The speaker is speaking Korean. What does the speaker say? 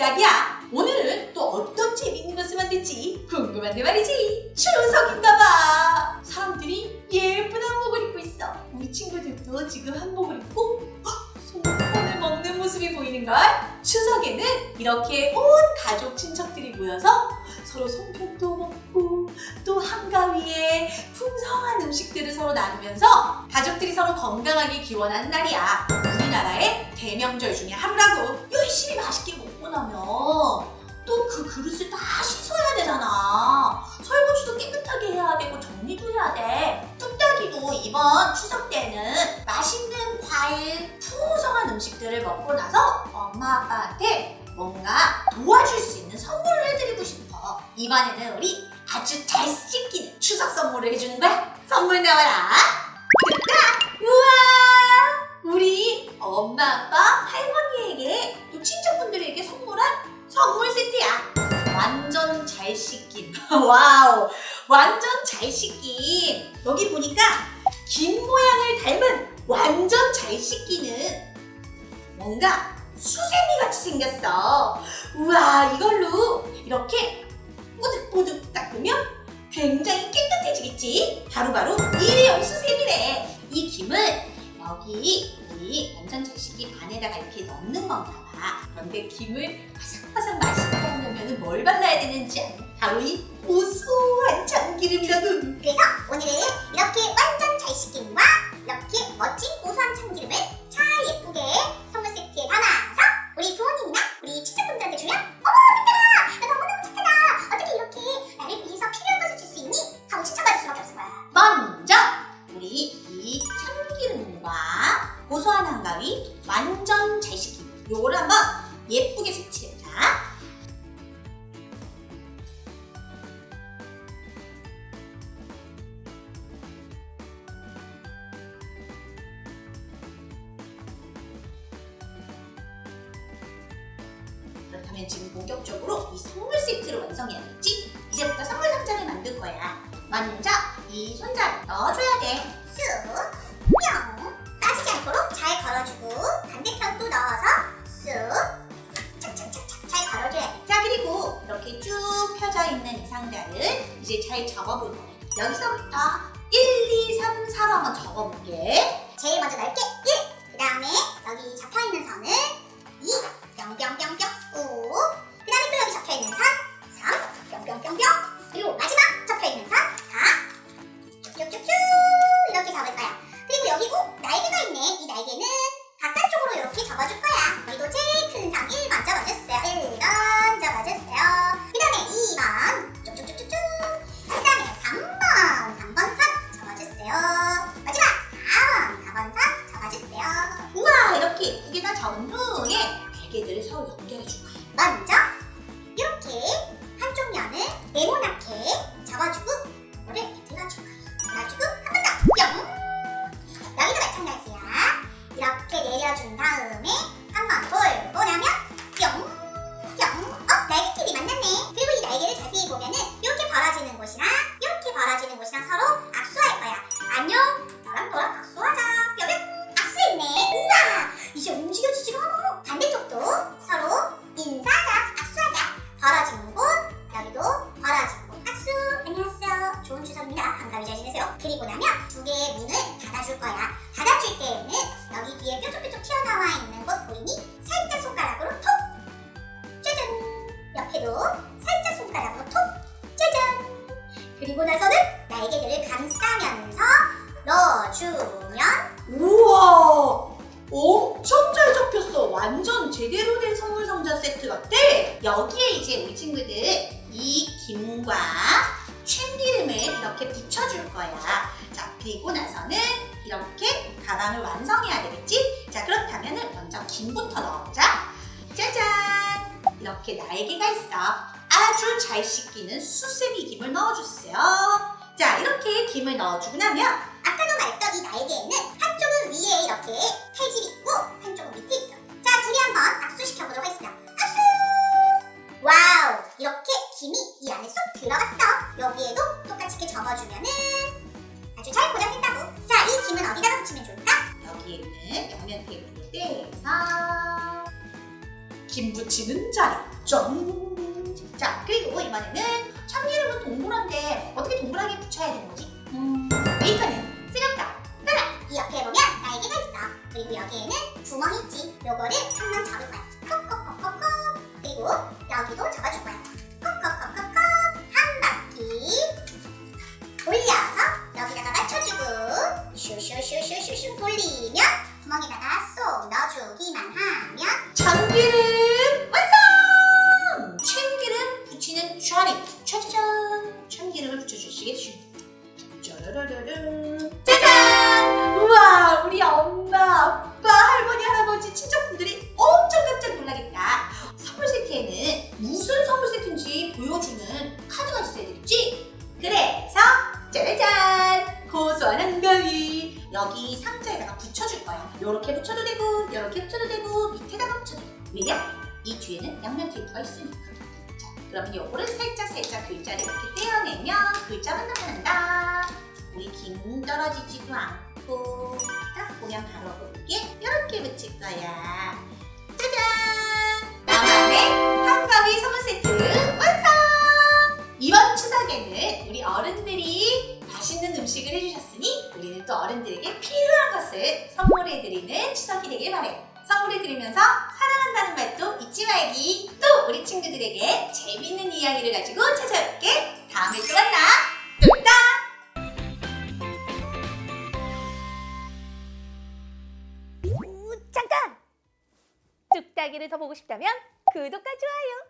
뚝딱이야. 오늘은 또 어떤 재밌는 것을 만들지 궁금한데 말이지. 추석인가봐. 사람들이 예쁜 한복을 입고 있어. 우리 친구들도 지금 한복을 입고 손을 먹는 모습이 보이는걸. 추석에는 이렇게 온 가족 친척들이 모여서 서로 송편도 먹고 또 한가위에 풍성한 음식들을 서로 나누면서 가족들이 서로 건강하게 기원하는 날이야. 우리나라의 대명절 중에 하루라고 열심히 맛있게 먹고 나면 또 그 그릇을 다 씻어야 되잖아. 설거지도 깨끗하게 해야 되고 정리도 해야 돼. 뚝딱이도 이번 추석 때는 맛있는 과일, 풍성한 음식들을 먹고 나서 엄마 아빠한테 뭔가 도와줄 수 있는 선물을 해드리고 싶어. 이번에는 우리 아주 잘 씻기는 추석 선물을 해주는 거야. 선물 나와라. 뚝딱! 우와! 우리 엄마, 아빠, 씻긴. 와우! 완전 잘 씻긴. 여기 보니까 김 모양을 닮은 완전 잘 씻기는 뭔가 수세미 같이 생겼어. 우와, 이걸로 이렇게 뽀득뽀득 닦으면 굉장히 깨끗해지겠지? 바로바로 일회용 수세미래. 이 김을 여기 우리 완전 잘 씻긴 안에다가 이렇게 넣는 건가 봐. 그런데 김을 바삭바삭 맛있게 하려면 뭘 발라야 되는지 알아? 바로 이 고소한 참기름이라고. 그래서 오늘은 이렇게 완전 잘 씻김과 이렇게 멋진 그렇다면 지금 본격적으로 이 선물 세트를 완성해야 겠지? 이제부터 선물 상자를 만들 거야 먼저 이 손잡이 넣어줘야 돼. 쑥, 뿅 빠지지 않도록 잘 걸어주고 반대편도 넣어서 쑥 착착착착 잘 걸어줘야 돼 자 그리고 이렇게 쭉 펴져 있는 이 상자를 이제 잘 접어볼 거야. 여기서부터 1, 2, 3, 4로 한번 접어볼게. 면을 네모 완전 제대로 된 선물 상자 세트 같아. 여기에 이제 우리 친구들 이 김과 참기름을 이렇게 붙여줄 거야. 자 그리고 나서는 이렇게 가방을 완성해야 되겠지? 자 그렇다면 먼저 김부터 넣어보자. 짜잔! 이렇게 날개가 있어. 아주 잘 씻기는 수세미 김을 넣어주세요. 자 이렇게 김을 넣어주고 나면 아까도 말했던 이 날개에는 한쪽은 위에 이렇게 칼질이 있고 한쪽은 밑에 한번 악수시켜 보도록 하겠습니다. 악수! 와우! 이렇게 김이 이 안에 쏙 들어갔어. 여기에도 똑같이 이렇게 접어주면은 아주 잘 고정된다고. 자, 이 김은 어디다가 붙이면 좋을까? 여기에는 양면 테이프를 떼서 김 붙이는 자리 짠! 자, 그리고 이번에는 요렇게 붙여도 되고 요렇게 붙여도 되고 밑에다가 붙여도 되고. 왜냐? 이 뒤에는 양면 테이프가 있으니까. 자 그럼 요거를 살짝 살짝 글자를 이렇게 떼어내면 글자만 나타난다. 우리 김 떨어지지도 않고 딱 보면 바로 볼게 이렇게 붙일 거야. 짜잔! 나만의 한가위 선물 세트 완성! 이번 추석에는 우리 어른들이 맛있는 음식을 해주셨으니 우리는 또 어른들에게 필요한 것을 선물해드리는 추석이 되길 바래. 선물해드리면서 사랑한다는 말도 잊지 말기. 또 우리 친구들에게 재밌는 이야기를 가지고 찾아올게. 다음에 또 만나. 뚝딱! 뚝딱이를 더 보고 싶다면 구독과 좋아요